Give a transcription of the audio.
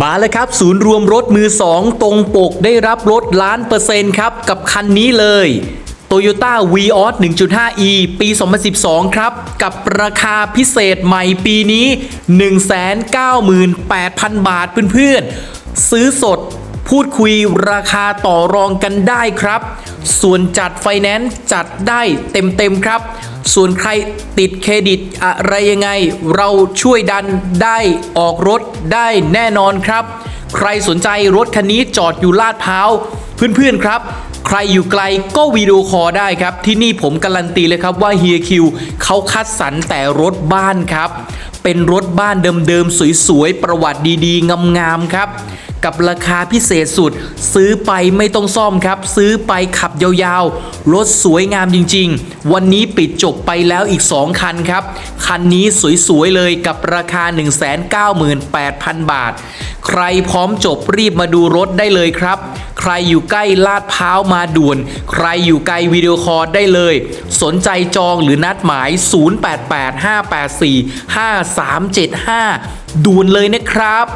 มาแล้วครับ ศูนย์รวมรถมือ 2 ตรงปกได้รับรถล้านเปอร์เซ็นต์ครับ กับคันนี้เลย Toyota Vios 1.5e ปี 2012 ครับ กับราคาพิเศษใหม่ปีนี้ 198,000 บาทเพื่อนๆ ซื้อสดพูดคุยราคาต่อรองกันได้ครับ ส่วนจัดไฟแนนซ์จัดได้เต็มๆครับ ส่วนใครติดเครดิตอะไรยังไง เราช่วยดันได้ออกรถได้แน่นอนครับ ใครสนใจรถคันนี้จอดอยู่ลาดพร้าวเพื่อนๆครับ รอยู่ไกลก็วิดีโอคอลได้ครับ ที่นี่ผมการันตีเลยครับว่าเฮียคิวเขาคัดสรรแต่รถบ้านครับ เป็นรถบ้านเดิมๆ สวยๆ ประวัติดีๆ งามๆ ครับ กับราคาพิเศษสุด ซื้อไปไม่ต้องซ่อมครับ ซื้อไปขับยาวๆ รถสวยงามจริงๆ วันนี้ปิดจบไปแล้วอีก 2 คันครับ คันนี้สวยๆ เลยกับราคา 198,000 บาท ใครพร้อมจบรีบมาดูรถได้เลยครับ ใครอยู่ใกล้ลาดพร้าวมาด่วน ใครอยู่ไกลวิดีโอคอลได้เลย สนใจจองหรือนัดหมาย 0885845375 ด่วนเลยนะครับ